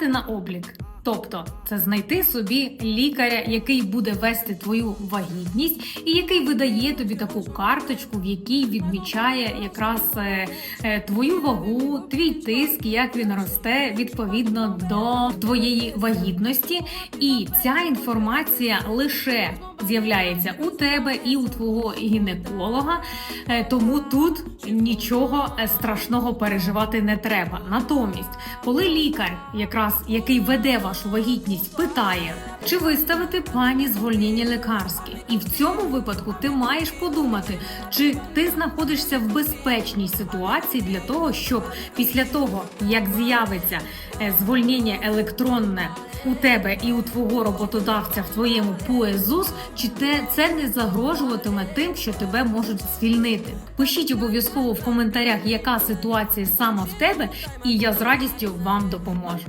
стати на облік. Тобто це знайти собі лікаря, який буде вести твою вагітність, і який видає тобі таку карточку, в якій відмічає якраз е, е, твою вагу, твій тиск, як він росте відповідно до твоєї вагітності. І ця інформація лише з'являється у тебе і у твого гінеколога, Е, тому тут нічого е, страшного переживати не треба. Натомість, коли лікар, якраз який веде вашу вагітність, питає, чи виставити пані звольнення лікарське, і в цьому випадку ти маєш подумати, чи ти знаходишся в безпечній ситуації для того, щоб після того, як з'явиться е, звольнення електронне у тебе і у твого роботодавця в твоєму ПОЕЗУС, чи те це не загрожуватиме тим, що тебе можуть звільнити? Пишіть обов'язково в коментарях, яка ситуація саме в тебе, і я з радістю вам допоможу.